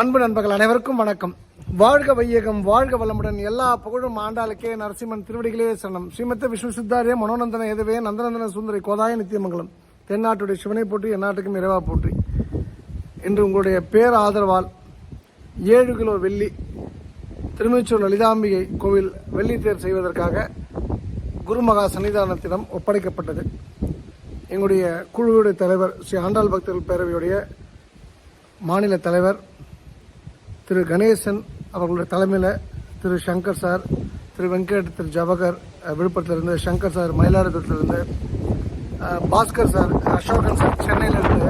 அன்பு நண்பர்கள் அனைவருக்கும் வணக்கம். வாழ்க வையகம் வாழ்க வளமுடன். எல்லா புகழும் ஆண்டாளுக்கே நரசிம்மன் திருவடிகளே சரணம் ஸ்ரீமத்த விஷ்ணு சித்தாரிய மனோநந்தன எதுவே நந்தநந்தன சுந்தரி கோதாய நித்தியமங்கலம். தென்னாட்டுடைய சிவனை போற்றி எந்நாட்டுக்கும் இறைவா போற்றி. இன்று உங்களுடைய பேர் ஆதரவால் ஏழு கிலோ வெள்ளி திருமிச்சூர் லலிதாம்பிகை கோவில் வெள்ளி தேர் செய்வதற்காக குருமகா சன்னிதானத்திடம் ஒப்படைக்கப்பட்டது. எங்களுடைய குழுவுடைய தலைவர் ஸ்ரீ ஆண்டாள் பக்தர்கள் பேரவையுடைய மாநில தலைவர் திரு கணேசன் அவர்களுடைய தலைமையில் திரு சங்கர் சார் திரு வெங்கட் திரு ஜவஹர் விழுப்புரத்துலேருந்து விழுப்புரத்திலிருந்து சங்கர் சார் மயிலாடுதுறையிலிருந்து பாஸ்கர் சார் அசோகன் சார் சென்னையிலிருந்து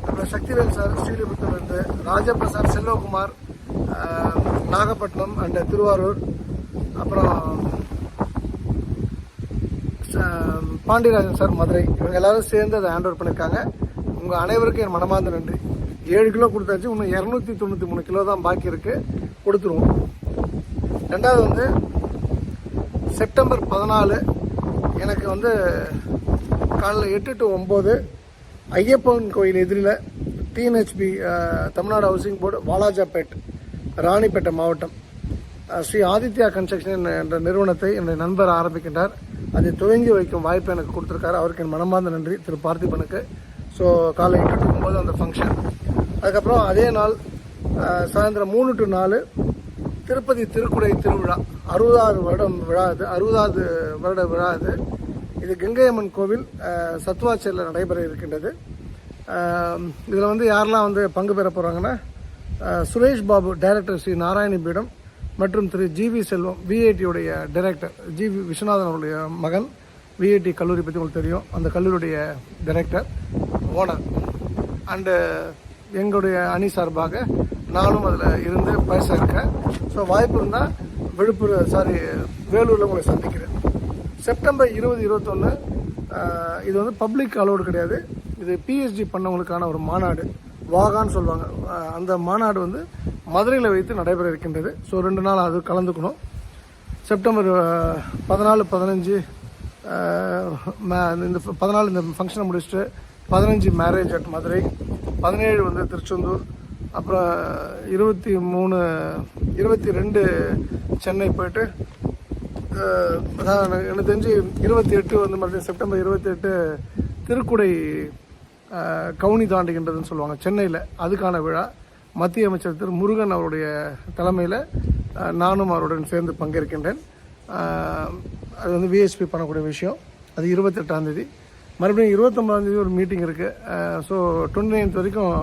அப்புறம் சக்திவேல் சார் ஸ்ரீலிபுத்தூர்லேருந்து ராஜபிரசாத் செல்வகுமார் நாகப்பட்டினம் அண்ட் திருவாரூர் அப்புறம் ச- பாண்டியராஜன் சார் மதுரை. இவங்க எல்லாரும் சேர்ந்து அதை ஹேண்ட் ஓவர் பண்ணியிருக்காங்க உங்கள் அனைவருக்கும் என் மனமார்ந்த நன்றி. ஏழு கிலோ கொடுத்தாச்சு இன்னும் இரநூத்தி தொண்ணூற்றி மூணு கிலோ தான் பாக்கி இருக்குது கொடுத்துருவோம். ரெண்டாவது வந்து செப்டம்பர் பதினாலு எனக்கு வந்து காலைல எட்டு டு ஒம்பது ஐயப்பன் கோயில் எதிரில் TNHB Tamil Nadu housing board Walajapet Ranipet மாவட்டம். ஸ்ரீ ஆதித்யா கன்ஸ்ட்ரக்ஷன் என்ற நிறுவனத்தை என்னுடைய நண்பர் ஆரம்பிக்கின்றார். அதை துவங்கி வைக்கும் வாய்ப்பு எனக்கு கொடுத்துருக்காரு. அவருக்கு என் மனமார்ந்த நன்றி. திரு. பார்த்திபனுக்கு ஸோ காலை எட்டு டு ஒம்பது அந்த ஃபங்க்ஷன் அதுக்கப்புறம் அதே நாள் சாயந்தரம் மூணு டு நாலு திருப்பதி திருக்குடை திருவிழா. அறுபதாவது வருடம் விழா இது அறுபதாவது வருட விழா இது இது கங்கையம்மன் கோவில் அஹ், சத்துவாச்சேரியில் நடைபெற இருக்கின்றது. இதில் வந்து யாரெல்லாம் வந்து பங்கு பெற போகிறாங்கன்னா சுரேஷ் பாபு டைரக்டர் ஸ்ரீ நாராயணி பீடம் மற்றும் திரு ஜிவி செல்வம் விஐடியுடைய டைரக்டர் ஜிவி விஸ்வநாதன் அவருடைய மகன் விஐடி கல்லூரி பற்றி உங்களுக்கு தெரியும். அந்த கல்லூரியுடைய டைரக்டர் ஓனர் அண்டு எங்களுடைய அணி சார்பாக நானும் அதில் இருந்து பேச இருக்கேன் ஸோ வாய்ப்பு இருந்தால் விழுப்புரம் சாரி வேலூரில் உங்களை சந்திக்கிறேன். செப்டம்பர் இருபது இருபத்தொன்று இது வந்து பப்ளிக் அலோடு கிடையாது. இது பிஹெச்டி பண்ணவங்களுக்கான ஒரு மாநாடு. வாகான்னு சொல்லுவாங்க. அந்த மாநாடு வந்து மதுரையில் வைத்து நடைபெற இருக்கின்றது. ஸோ ரெண்டு நாள் அது கலந்துக்கணும். செப்டம்பர் பதினாலு பதினஞ்சு இந்த பதினாலு இந்த ஃபங்க்ஷனை முடிச்சுட்டு பதினஞ்சு மேரேஜ் அட் மதுரை பதினேழு வந்து திருச்செந்தூர் அப்புறம் இருபத்தி மூணு இருபத்தி ரெண்டு சென்னை போயிட்டு அதான் எனக்கு எனக்கு தெரிஞ்சு இருபத்தி எட்டு வந்து மறுபடியும் செப்டம்பர் இருபத்தி எட்டு திருக்குடை கவுனி தாண்டுகின்றதுன்னு சொல்லுவாங்க சென்னையில். அதுக்கான விழா. மத்திய அமைச்சர் திரு முருகன் அவருடைய தலைமையில் நானும் அவருடன் சேர்ந்து பங்கேற்கின்றேன். அது வந்து விஎஸ்பி பண்ணக்கூடிய விஷயம். அது இருபத்தெட்டாம் தேதி. மறுபடியும் இருபத்தொம்பதாந்தேதி ஒரு மீட்டிங் இருக்குது ஸோ டுவெண்ட்டி நைன்த் வரைக்கும்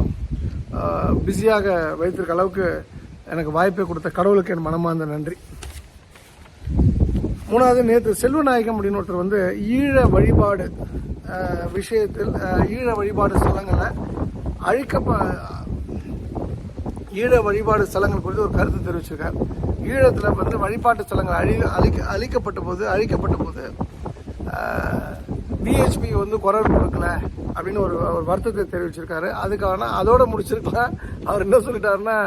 பிஸியாக வைத்திருக்க அளவுக்கு எனக்கு வாய்ப்பை கொடுத்த கடவுளுக்கு என் மனமார்ந்த நன்றி. மூணாவது நேற்று செல்வநாயகம் அப்படின்னு ஒருத்தர் வந்து ஈழ வழிபாடு விஷயத்தில் ஈழ வழிபாடு ஸ்தலங்களில் அழிக்கப்ப ஈழ வழிபாடு ஸ்தலங்கள் குறித்து ஒரு கருத்து தெரிவிச்சிருக்கார். ஈழத்தில் வந்து வழிபாட்டு ஸ்தலங்கள் அழி அழிக்க அழிக்கப்பட்ட போது அழிக்கப்பட்ட போது பிஹெச்பி வந்து குரல் கொடுக்கல அப்படின்னு ஒரு ஒரு வருத்தத்தை தெரிவிச்சிருக்காரு. அதுக்கான அதோட முடிச்சிருக்கலாம் அவர் என்ன சொல்லிட்டாருன்னா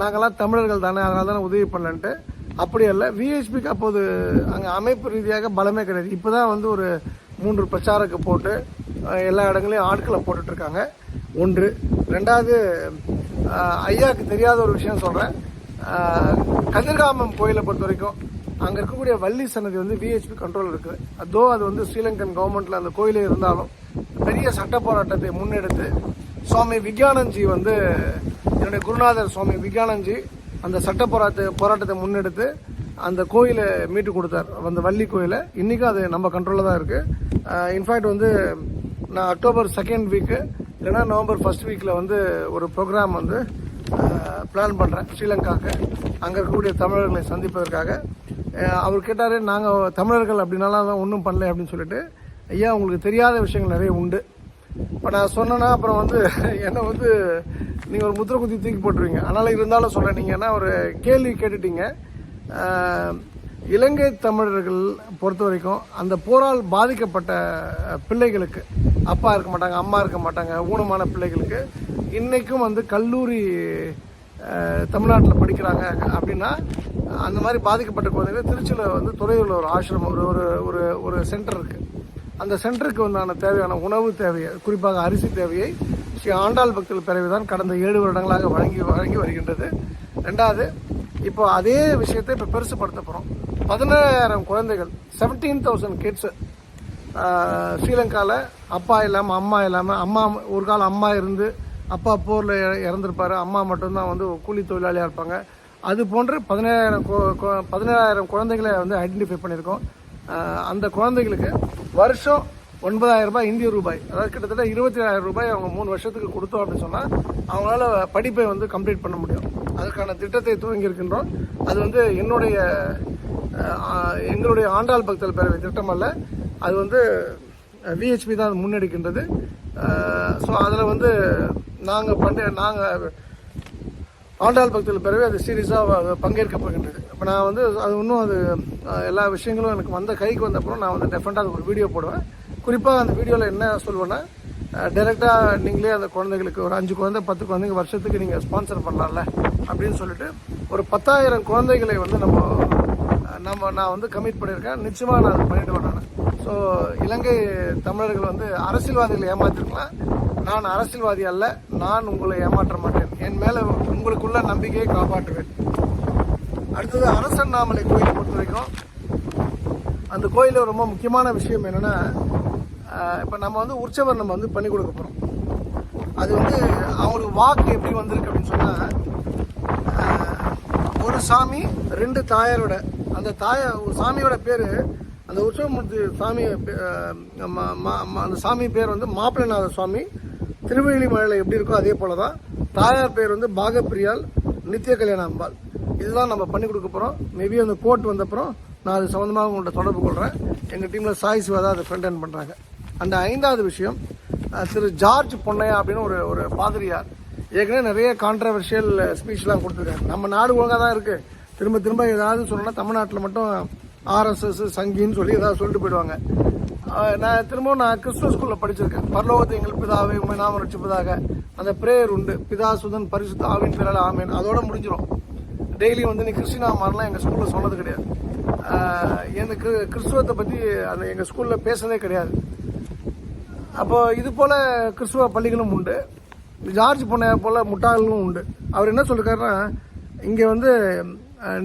நாங்கள்லாம் தமிழர்கள் தானே அதனால தானே உதவி பண்ணலன்ட்டு. அப்படி அல்ல விஹெச்பிக்கு அப்போது அங்கே அமைப்பு ரீதியாக பலமே கிடையாது. இப்போ தான் வந்து ஒரு மூன்று பிரச்சாரக்கு போட்டு எல்லா இடங்களையும் ஆட்களை போட்டுட்ருக்காங்க. ஒன்று. ரெண்டாவது ஐயாவுக்கு தெரியாத ஒரு விஷயம் சொல்கிறேன் கதிர்காமம் கோயிலை பொறுத்த வரைக்கும் அங்கே இருக்கக்கூடிய வள்ளி சன்னதி வந்து விஹெச்பி கண்ட்ரோல் இருக்குது அதோ அது வந்து ஸ்ரீலங்கன் கவர்மெண்ட்டில் அந்த கோயிலே இருந்தாலும் பெரிய சட்ட போராட்டத்தை முன்னெடுத்து சுவாமி விக்யானந்த்ஜி வந்து என்னுடைய குருநாதர் சுவாமி விக்யானந்த்ஜி அந்த சட்ட போராட்ட போராட்டத்தை முன்னெடுத்து அந்த கோயிலை மீட்டு கொடுத்தார். அந்த வள்ளி கோயிலை. இன்றைக்கும் அது நம்ம கண்ட்ரோலில் தான் இருக்குது இன்ஃபேக்ட் வந்து நான் அக்டோபர் செகண்ட் வீக்கு இல்லைன்னா நவம்பர் ஃபர்ஸ்ட் வீக்கில் வந்து ஒரு ப்ரோக்ராம் வந்து பிளான் பண்ணுறேன் ஸ்ரீலங்காவுக்கு அங்கே இருக்கக்கூடிய தமிழர்களை சந்திப்பதற்காக. அவர் கேட்டார் நாங்கள் தமிழர்கள் அப்படின்னாலாம் தான் ஒன்றும் பண்ணல அப்படின்னு சொல்லிட்டு. ஐயா உங்களுக்கு தெரியாத விஷயங்கள் நிறைய உண்டு. இப்போ நான் சொன்னேன்னா அப்புறம் வந்து என்னை வந்து நீங்கள் ஒரு முத்திர குத்தி தூக்கி போட்டுருவீங்க. அதனால் இருந்தாலும் சொல்ல நீங்கன்னா ஒரு கேள்வி கேட்டுட்டீங்க. இலங்கை தமிழர்கள் பொறுத்த வரைக்கும் அந்த போரால் பாதிக்கப்பட்ட பிள்ளைகளுக்கு அப்பா இருக்க மாட்டாங்க அம்மா இருக்க மாட்டாங்க ஊனமான பிள்ளைகளுக்கு இன்றைக்கும் வந்து கல்லூரி தமிழ்நாட்டில் படிக்கிறாங்க அப்படின்னா அந்த மாதிரி பாதிக்கப்பட்ட குழந்தைகள் திருச்சியில் வந்து துறையூரில் ஒரு ஆசிரமம் ஒரு ஒரு ஒரு ஒரு சென்டர் இருக்குது அந்த சென்டருக்கு உண்டான தேவையான உணவு தேவையை குறிப்பாக அரிசி தேவையை ஸ்ரீ ஆண்டாள் பக்தர்கள் பேரவை தான் கடந்த ஏழு வருடங்களாக வழங்கி வழங்கி வருகின்றது. ரெண்டாவது இப்போ அதே விஷயத்தை இப்போ பெருசுப்படுத்த போகிறோம் பதினாயிரம் குழந்தைகள் செவன்டீன் தௌசண்ட் கிட்ஸு ஸ்ரீலங்காவில் அப்பா இல்லாமல் அம்மா இல்லாமல் அம்மா ஒரு காலம் அம்மா இருந்து அப்பா போரில் இறந்துருப்பார். அம்மா மட்டும்தான் வந்து கூலி தொழிலாளியாக இருப்பாங்க. அது போன்று பதினேழாயிரம் பதினேழாயிரம் குழந்தைகளை வந்து ஐடென்டிஃபை பண்ணியிருக்கோம். அந்த குழந்தைகளுக்கு வருஷம் ஒன்பதாயிரம் ரூபாய் இந்திய ரூபாய். அதாவது கிட்டத்தட்ட இருபத்தி ஏழாயிரம் ரூபாய் அவங்க மூணு வருஷத்துக்கு கொடுத்தோம் அப்படின்னு சொன்னால் அவங்களால படிப்பை வந்து கம்ப்ளீட் பண்ண முடியும். அதுக்கான திட்டத்தை துவங்கி இருக்கின்றோம் அது வந்து என்னுடைய எங்களுடைய ஆண்டாள் பக்தல் பேரவை திட்டம் அல்ல அது வந்து விஹெச்பி தான் அது முன்னெடுக்கின்றது ஸோ அதில் வந்து நாங்கள் பண்ண நாங்கள் ஆண்டாள் பக்தியில் பிறகு அது சீரியஸாக பங்கேற்க போகின்றது இப்போ நான் வந்து அது இன்னும் அது எல்லா விஷயங்களும் எனக்கு வந்த கைக்கு வந்தப்பறம் நான் வந்து டெஃபினட்டாக அது ஒரு வீடியோ போடுவேன். குறிப்பாக அந்த வீடியோவில் என்ன சொல்லுவேன்னா டைரெக்டாக நீங்களே அந்த குழந்தைகளுக்கு ஒரு அஞ்சு குழந்தை பத்து குழந்தைங்க வருஷத்துக்கு நீங்கள் ஸ்பான்சர் பண்ணலாம்ல அப்படின்னு சொல்லிட்டு ஒரு பத்தாயிரம் குழந்தைகளை வந்து நம்ம நம்ம நான் வந்து கமிட் பண்ணியிருக்கேன். நிச்சயமாக நான் அதை பண்ணிவிடுவேன் நான். ஸோ இலங்கை தமிழர்கள் வந்து அரசியல்வாதிகளை ஏமாற்றிருக்கலாம் நான் அரசியல்வாதி அல்ல நான் உங்களை ஏமாற்ற மாட்டேன். என் மேலே உங்களுக்குள்ள நம்பிக்கையை காப்பாற்றுவேன். அடுத்தது அரசண்ணாமலை கோயிலை பொறுத்த வரைக்கும் அந்த கோயிலில் ரொம்ப முக்கியமான விஷயம் என்னென்னா இப்போ நம்ம வந்து உற்சவர் நம்ம வந்து பண்ணி கொடுக்க போகிறோம் அது வந்து அவங்களுக்கு வாக்கு எப்படி வந்திருக்கு அப்படின்னு சொன்னால் ஒரு சாமி ரெண்டு தாயாரோட அந்த தாய ஒரு சாமியோட பேர் அந்த உற்சவமூர்த்தி சாமி ம- அந்த சாமி பேர் வந்து மாப்பிள்ளநாத சுவாமி. திருவள்ளிமலையில் எப்படி இருக்கோ அதே போல தான் தாயார் பேர் வந்து பாகப்பிரியால் நித்திய கல்யாண அம்பாள். இதுதான் நம்ம பண்ணி கொடுக்க போகிறோம் மேபி அந்த கோர்ட் வந்தப்புறம் நான் அது சம்மந்தமாக உங்கள்கிட்ட தொடர்பு கொள்கிறேன் எங்கள் டீமில் சாய் சிவா தான் அதை ஃப்ரெண்ட் ஹேண்ட் பண்ணுறாங்க அந்த ஐந்தாவது விஷயம் திரு ஜார்ஜ் பொன்னையா அப்படின்னு ஒரு ஒரு பாதிரியார். ஏற்கனவே நிறைய கான்ட்ரவர்ஷியல் ஸ்பீச்லாம் கொடுத்துருக்காரு. நம்ம நாடு ஒழுங்காக தான் இருக்குது திரும்ப திரும்ப ஏதாவது சொல்லணும்னா தமிழ்நாட்டில் மட்டும் ஆர்எஸ்எஸ் சங்கின்னு சொல்லி ஏதாவது சொல்லிட்டு போயிடுவாங்க. நான் திரும்பவும் நான் கிறிஸ்துவ ஸ்கூலில் படிச்சிருக்கேன். பரலோகத்தை எங்கள் பிதாவை உண்மை நாம ரட்சிப்பதாக. அந்த பிரேயர் உண்டு. பிதா சுதன் பரிசுத்த ஆவின் பிறால் ஆமேன். அதோட முடிஞ்சிடும் டெய்லி வந்து நீ கிறிஸ்டினா மாறலாம் எங்கள் ஸ்கூலில் சொன்னது கிடையாது. எனக்கு கிறிஸ்துவத்தை பற்றி அந்த எங்கள் ஸ்கூலில் பேசுனதே கிடையாது. அப்போது இது போல் கிறிஸ்துவ பள்ளிகளும் உண்டு. ஜார்ஜ் பொண்ணைய போல் முட்டாள்களும் உண்டு. அவர் என்ன சொல்லியிருக்காருன்னா இங்கே வந்து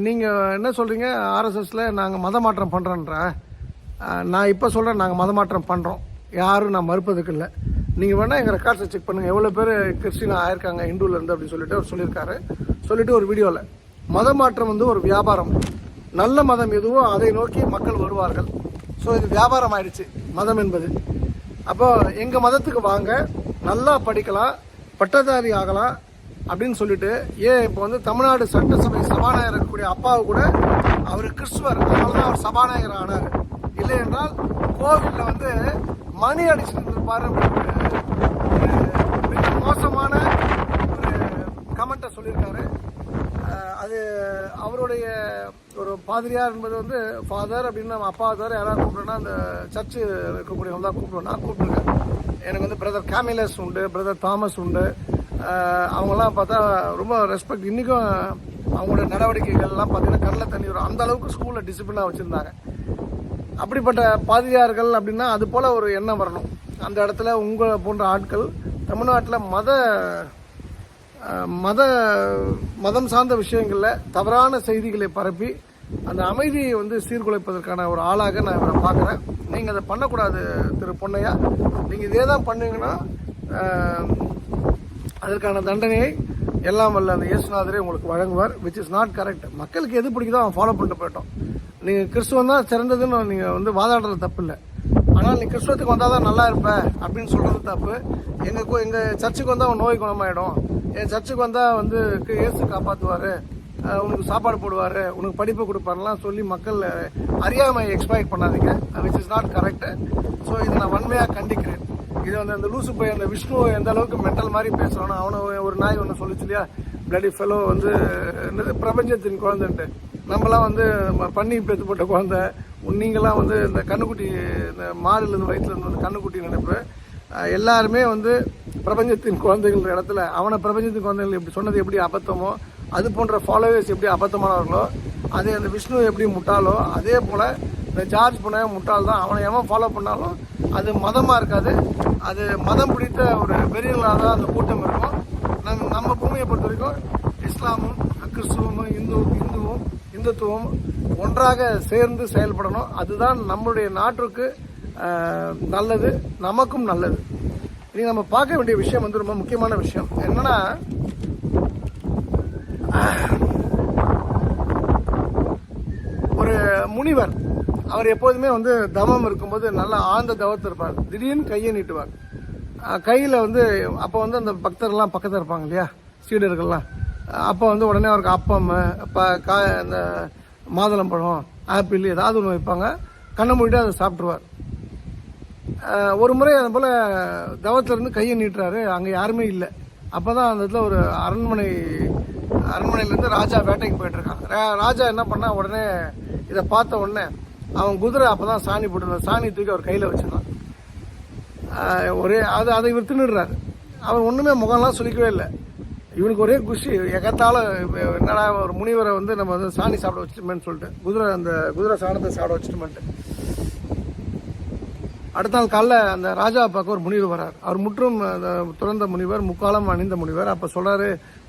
நீங்கள் என்ன சொல்கிறீங்க ஆர்எஸ்எஸில் நாங்கள் மத மாற்றம் பண்ணுறோன்ற நான் இப்போ சொல்கிறேன் நாங்கள் மத மாற்றம் பண்ணுறோம் யாரும் நான் மறுப்பதுக்கு இல்லை. நீங்கள் வேணால் எங்கள் ரெக்கார்ட்ஸை செக் பண்ணுங்கள் எவ்வளோ பேர் கிறிஸ்டின் ஆயிருக்காங்க இந்துல இருந்து அப்படின்னு சொல்லிட்டு அவர் சொல்லியிருக்காரு. சொல்லிவிட்டு ஒரு வீடியோவில் மத மாற்றம் வந்து ஒரு வியாபாரம். நல்ல மதம் எதுவோ அதை நோக்கி மக்கள் வருவார்கள். ஸோ இது வியாபாரம் ஆயிடுச்சு. மதம் என்பது. அப்போ எங்கள் மதத்துக்கு வாங்க நல்லா படிக்கலாம் பட்டதாரி ஆகலாம் அப்படின்னு சொல்லிட்டு ஏன் இப்போ வந்து தமிழ்நாடு சட்டசபை சபாநாயகர் இருக்கக்கூடிய அப்பாவு கூட அவர் கிறிஸ்துவர். அதனால தான் அவர் சபாநாயகர் ஆனார். இல்லை என்றால் கோவிலில் வந்து மணி அடிச்சுட்டு இருந்திருப்பாரு மிக மோசமான ஒரு கமெண்ட்டை சொல்லியிருக்காரு. அது அவருடைய ஒரு பாதிரியார் என்பது வந்து ஃபாதர் அப்படின்னு நம்ம அப்பா தவிர யாராவது கூப்பிட்டோன்னா அந்த சர்ச்சு இருக்கக்கூடியவங்க தான் கூப்பிடுவோம். நான் கூப்பிட்டுருக்கேன். எனக்கு வந்து பிரதர் கேமிலஸ் உண்டு பிரதர் தாமஸ் உண்டு. அஹ் அவங்கெல்லாம் பார்த்தா ரொம்ப ரெஸ்பெக்ட் இன்றைக்கும் அவங்களோட நடவடிக்கைகள்லாம் பார்த்தீங்கன்னா கடலில் தண்ணி வரும். அந்த அளவுக்கு ஸ்கூலில் டிசிப்ளினாக வச்சுருந்தாங்க. அப்படிப்பட்ட பாதிரியார்கள் அப்படின்னா அது போல் ஒரு எண்ணம் வரணும். அந்த இடத்துல உங்களை போன்ற ஆட்கள் தமிழ்நாட்டில் மத மத மதம் சார்ந்த விஷயங்களில் தவறான செய்திகளை பரப்பி அந்த அமைதியை வந்து சீர்குலைப்பதற்கான ஒரு ஆளாக நான் இவரை பார்க்குறேன். நீங்கள் அதை பண்ணக்கூடாது திரு பொன்னையா. நீங்கள் இதே தான் பண்ணுவீங்கன்னா அதற்கான தண்டனையை எல்லாம் வல்ல அந்த இயேசுநாதரே உங்களுக்கு வழங்குவார் விச் இஸ் நாட் கரெக்ட் மக்களுக்கு எது பிடிக்குதோ அவன் ஃபாலோ பண்ணிட்டு போயிட்டோம். நீங்கள் கிறிஸ்துவம் தான் சிறந்ததுன்னு நீங்கள் வந்து வாதாடுறது தப்பு இல்லை. ஆனால் நீ கிறிஸ்துவத்துக்கு வந்தால் தான் நல்லா இருப்ப அப்படின்னு சொல்கிறது தப்பு. எங்கள் கோ எங்கள் சர்ச்சுக்கு வந்தால் அவன் நோய் குணமாயிடும். என் சர்ச்சுக்கு வந்தால் வந்து இயேசு காப்பாற்றுவார் உனக்கு சாப்பாடு போடுவார். உனக்கு படிப்பு கொடுப்பாருலாம் சொல்லி மக்கள் அறியாமை எக்ஸ்பெக்ட் பண்ணாதீங்க which is not correct so இதை நான் வன்மையாக கண்டிக்கிறேன். இது வந்து அந்த லூசு பையன் அந்த விஷ்ணு எந்த அளவுக்கு மென்டல் மாதிரி பேசுகிறானோ அவனை ஒரு நாய் ஒன்று சொல்லிச்சு இல்லையா? பிளடி ஃபெலோ வந்து என்னது பிரபஞ்சத்தின் குழந்தைன்ட்டு. நம்மலாம் வந்து பண்ணி பேத்து போட்ட குழந்தை. நீங்களாம் வந்து இந்த கண்ணுக்குட்டி இந்த மாடுலேருந்து வயிற்றுலேருந்து வந்து கண்ணுக்குட்டி நினைப்பு எல்லாருமே வந்து பிரபஞ்சத்தின் குழந்தைகள் இடத்துல அவனை பிரபஞ்சத்தின் குழந்தைகள் எப்படி சொன்னது எப்படி அபத்தமோ அது போன்ற ஃபாலோவர்ஸ் எப்படி அபத்தமானவர்களோ அதே அந்த விஷ்ணு எப்படி முட்டாளோ அதே போல் இந்த ஜார்ஜ் பண்ண முட்டாள் தான். அவனை எவன் ஃபாலோ பண்ணாலும் அது மதமாக இருக்காது. அது மதம் பிடித்த ஒரு வெறியர்களாக தான் அந்த கூட்டம் இருக்கும். நம்ம நம்ம பூமியை பொறுத்த வரைக்கும் இஸ்லாமும் கிறிஸ்துவமும் இந்து இந்துவும் இந்துத்துவம் ஒன்றாக சேர்ந்து செயல்படணும். அதுதான் நம்மளுடைய நாட்டுக்கு நல்லது நமக்கும் நல்லது. இனி நம்ம பார்க்க வேண்டிய விஷயம் வந்து ரொம்ப முக்கியமான விஷயம். என்னன்னா ஒரு முனிவர் அவர் எப்போதுமே வந்து தவம் இருக்கும்போது நல்லா ஆழ்ந்த தவத்தில் இருப்பார். திடீர்னு கையை நீட்டுவார். கையில் வந்து அப்போ வந்து அந்த பக்தர்கள்லாம் பக்கத்தில் இருப்பாங்க இல்லையா? சீடர்கள்லாம். அப்போ வந்து உடனே அவருக்கு அப்பம் இப்போ கா இந்த மாதுளம்பழம் ஆப்பிள் ஏதாவது ஒன்று வைப்பாங்க. கண்ணை மூடிட்டு அதை சாப்பிட்ருவார் ஒரு முறை அது போல் தவத்துல இருந்து கையை நீட்டுறாரு. அங்கே யாருமே இல்லை. அப்போ தான் அந்த இடத்துல ஒரு அரண்மனை அரண்மனையிலேருந்து ராஜா வேட்டைக்கு போயிட்டுருக்காங்க ரா- ராஜா என்ன பண்ணால் உடனே இதை பார்த்த உடனே அவன் குதிரை அப்போ தான் சாணி போட்டுருந்தான் சாணி தூக்கி அவர் கையில் வச்சிருந்தான் ஒரே அது அதை இவர் தின்னுடுறாரு. அவர் ஒன்றுமே முகம்லாம் சுழிக்கவே இல்லை. இவனுக்கு ஒரே குஷி எகத்தால என்னடா ஒரு முனிவரை வந்து நம்ம வந்து சாணி சாப்பிட வச்சுட்டோமேன்னு சொல்லிட்டு குதிரை அந்த குதிரை சாணத்தை சாப்பிட வச்சுட்டோமேன்ட்டு. அடுத்த நாள் காலைல அந்த ராஜா பார்க்க ஒரு முனிவர் வரார் அவர் முற்றும் அந்த துறந்த முனிவர் முக்காலம் அணிந்த முனிவர். அப்போ சொல்கிறாரு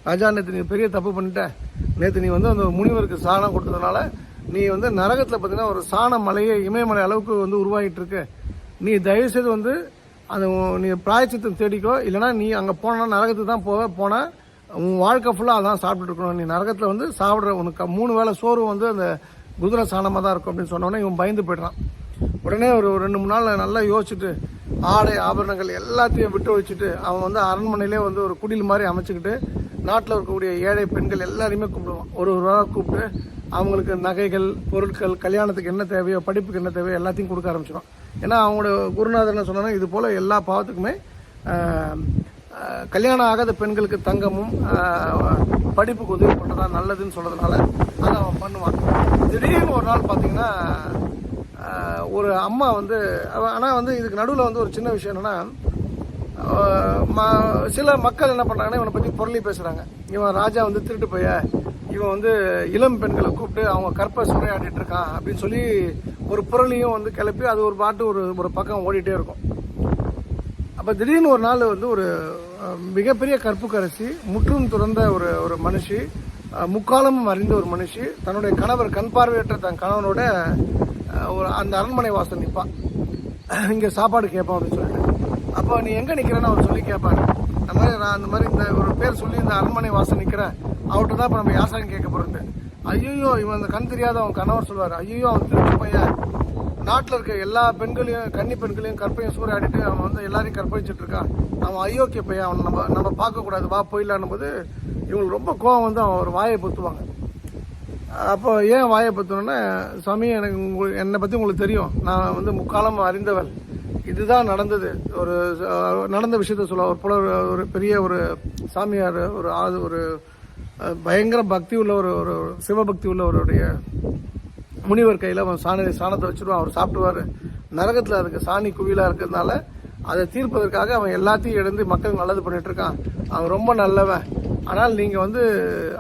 ராஜா நேற்று நீ பெரிய தப்பு பண்ணிட்ட. நேற்று நீ வந்து அந்த முனிவருக்கு சாணம் கொடுத்ததுனால நீ வந்து நரகத்தில் பார்த்தீங்கன்னா ஒரு சாண மலையை இமயமலை அளவுக்கு வந்து உருவாகிட்டு இருக்க நீ தயவு செய்து வந்து அந்த நீ பிராயச்சித்தம் தேடிக்கோ. இல்லைன்னா நீ அங்கே போனால் நரகத்துக்கு தான் போக போனால் உன் வாழ்க்கை ஃபுல்லாக அதான் சாப்பிட்டுட்டு இருக்கணும். நீ நரகத்தில் வந்து சாப்பிட்ற உனக்கு மூணு வேளை சோறு வந்து அந்த குதிரை சாணமாக தான் இருக்கும் அப்படின்னு சொன்னோன்னே இவன் பயந்து போய்ட்றான். உடனே ஒரு ஒரு ரெண்டு மூணு நாள் நல்லா யோசிச்சுட்டு ஆடை ஆபரணங்கள் எல்லாத்தையும் விட்டு வச்சுட்டு அவன் வந்து அரண்மனையிலே வந்து ஒரு குடில் மாதிரி அமைச்சுக்கிட்டு நாட்டில் இருக்கக்கூடிய ஏழை பெண்கள் எல்லாரையுமே கூப்பிடுவான் ஒரு ஒரு வாரம் கூப்பிட்டு அவங்களுக்கு நகைகள் பொருட்கள் கல்யாணத்துக்கு என்ன தேவையோ படிப்புக்கு என்ன தேவையோ எல்லாத்தையும் கொடுக்க ஆரம்பிச்சிடும் ஏன்னா அவங்களோட குருநாதர் என்ன சொன்னா இது போல எல்லா பாவத்துக்குமே கல்யாணம் ஆகாத பெண்களுக்கு தங்கமும் படிப்புக்கு உதவி பண்ணுறதா நல்லதுன்னு சொல்றதுனால அதை அவன் பண்ணுவான். திடீர்னு ஒரு நாள் பார்த்தீங்கன்னா ஒரு அம்மா வந்து ஆனால் வந்து இதுக்கு நடுவில் வந்து ஒரு சின்ன விஷயம் என்னன்னா சில மக்கள் என்ன பண்ணுறாங்கன்னா இவனை பற்றி பொருளி பேசுகிறாங்க இவன் ராஜா வந்து திருட்டு போய இவன் வந்து இளம் பெண்களை கூப்பிட்டு அவங்க கற்பை சுரையாடிட்டு இருக்கான் அப்படின்னு சொல்லி ஒரு புரளியும் வந்து கிளப்பி அது ஒரு பாட்டு ஒரு ஒரு பக்கம் ஓடிட்டே இருக்கும். அப்போ திடீர்னு ஒரு நாள் வந்து ஒரு மிகப்பெரிய கற்புக்கரசி முற்றும் துறந்த ஒரு ஒரு மனுஷி முக்காலமும் அறிந்த ஒரு மனுஷி தன்னுடைய கணவர் கண் பார்வையற்ற தன் கணவனோட ஒரு அந்த அரண்மனை வாசல் நிற்பான் இங்கே சாப்பாடு கேட்பான் அப்படின்னு சொல்லிட்டு. அப்போ நீ எங்கே நிற்கிறேன்னு அவர் சொல்லி கேட்பாரு. அந்த மாதிரி நான் அந்த மாதிரி இந்த ஒரு பேர் சொல்லி இந்த அரண்மனை வாசல் நிற்கிறேன் அவர்கிட்ட தான் இப்போ நம்ம யாசகம் கேட்க போகிறது ஐயோ இவன் அந்த கண் தெரியாத அவன் கணவர் சொல்வார். ஐயோ அவன் திருச்சி பையன். நாட்டில் இருக்க எல்லா பெண்களையும் கன்னி பெண்களையும் கற்பையும் சூறையாடிட்டு அவன் வந்து எல்லாரையும் கற்பழிச்சிட்டு இருக்கான். அவன் ஐயோக்கிய பையன். அவன் நம்ம நம்ம பார்க்கக்கூடாது. வா போயிடலான்னும் போது இவங்களுக்கு ரொம்ப கோவம் வந்து அவன் ஒரு வாயை பொத்துவாங்க. அப்போ ஏன் வாயை பொத்தணுன்னா சாமி எனக்கு உங்களுக்கு என்னை பற்றி உங்களுக்கு தெரியும். நான் வந்து முக்காலம் அறிந்தவள். இதுதான் நடந்தது. ஒரு நடந்த விஷயத்த சொல்ல ஒரு புலவர் ஒரு பெரிய ஒரு சாமியார் ஒரு ஆது ஒரு பயங்கர பக்தி உள்ள ஒரு ஒரு சிவபக்தி உள்ளவருடைய முனிவர் கையில் அவன் சாணி சாணத்தை வச்சிருவான். அவர் சாப்பிடுவார். நரகத்தில் அதுக்கு சாணி குவியலாக இருக்கிறதுனால அதை தீர்ப்பதற்காக அவன் எல்லாத்தையும் இழந்து மக்களுக்கு நல்லது பண்ணிட்டு இருக்கான். அவன் ரொம்ப நல்லவன். ஆனால் நீங்கள் வந்து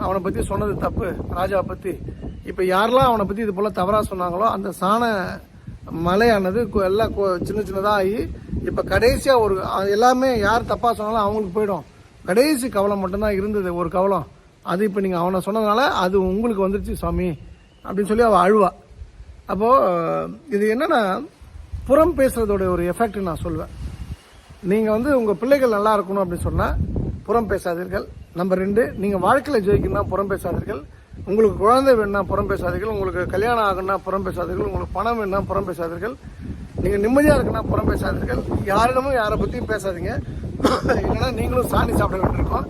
அவனை பற்றி சொன்னது தப்பு ராஜாவை பற்றி இப்போ யாரெல்லாம் அவனை பற்றி இது போல் தவறாக சொன்னாங்களோ அந்த சாண மலையானது எல்லாம் சின்ன சின்னதாக ஆகி இப்போ கடைசியாக ஒரு அது எல்லாமே யார் தப்பாக சொன்னாலும் அவங்களுக்கு போயிடும். கடைசி கவலம் மட்டும்தான் இருந்தது ஒரு கவலம். அது இப்போ நீங்கள் அவனை சொன்னதுனால அது உங்களுக்கு வந்துருச்சு சாமி. அப்படின்னு சொல்லி அவள் அழுவா. அப்போது இது என்னென்னா புறம் பேசுகிறதோடைய ஒரு எஃபெக்ட் நான் சொல்லுவேன் நீங்கள் வந்து உங்கள் பிள்ளைகள் நல்லா இருக்கணும் அப்படின்னு சொன்னால் புறம் பேசாதீர்கள். நம்பர் ரெண்டு நீங்கள் வாழ்க்கையில் ஜெயிக்கணும்னா புறம் பேசாதீர்கள். உங்களுக்கு குழந்தை வேணும்னா புறம் பேசாதீர்கள். உங்களுக்கு கல்யாணம் ஆகணும்னா புறம் பேசாதீர்கள். உங்களுக்கு பணம் வேணும்னா புறம் பேசாதீர்கள். நீங்கள் நிம்மதியாக இருக்குன்னா புறம் பேசாதீர்கள். யாரிடமும் யாரை பற்றியும் பேசாதீங்க. இல்லைன்னா நீங்களும் சாணி சாப்பிட வேண்டியிருக்கோம்.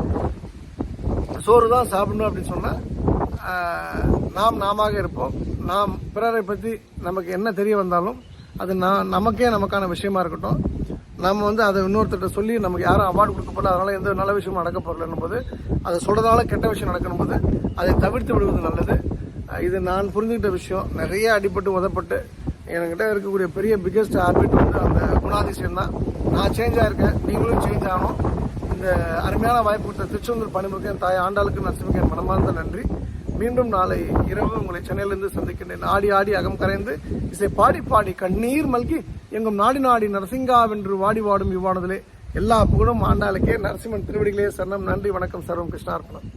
சோறு தான் சாப்பிடணும் அப்படின்னு சொன்னால் நாம் நாமாக இருப்போம். நாம் பிறரை பற்றி நமக்கு என்ன தெரிய வந்தாலும் அது நான் நமக்கே நமக்கான விஷயமா இருக்கட்டும். நம்ம வந்து அதை இன்னொருத்தர்கிட்ட சொல்லி நமக்கு யாரும் அவார்டு கொடுக்கப்படல அதனால் எந்த நல்ல விஷயமும் நடக்க போறலன்னும் போது அதை சொல்கிறதால கெட்ட விஷயம் நடக்கணும் போது அதை தவிர்த்து விடுவது நல்லது. இது நான் புரிஞ்சுக்கிட்ட விஷயம். நிறைய அடிபட்டு உதப்பட்டு என்கிட்ட இருக்கக்கூடிய பெரிய பிக்கெஸ்ட் ஹேபிட் வந்து அந்த குணாதிசயம் தான். நான் சேஞ்ச் ஆயிருக்கேன் நீங்களும் சேஞ்ச் ஆகணும். இந்த அருமையான வாய்ப்பு கொடுத்த திருச்செந்தூர் பணிமுக என் தாய் ஆண்டாளுக்கு நரசிம்முக்கு என் மனமார்ந்த நன்றி. மீண்டும் நாளை இரவு உங்களை சென்னையிலிருந்து சந்திக்கின்றேன். ஆடி ஆடி அகம் கரைந்து இசை பாடி பாடி கண்ணீர் மல்கி எங்கும் நாடி நாடி நரசிங்காவென்று வாடி வாடும் இவ்வானதிலே. எல்லா புகழும் ஆண்டாளுக்கே. நரசிம்மன் திருவடிகளே சரணம். நன்றி வணக்கம் சர்வம் கிருஷ்ணார்ப்பணம்.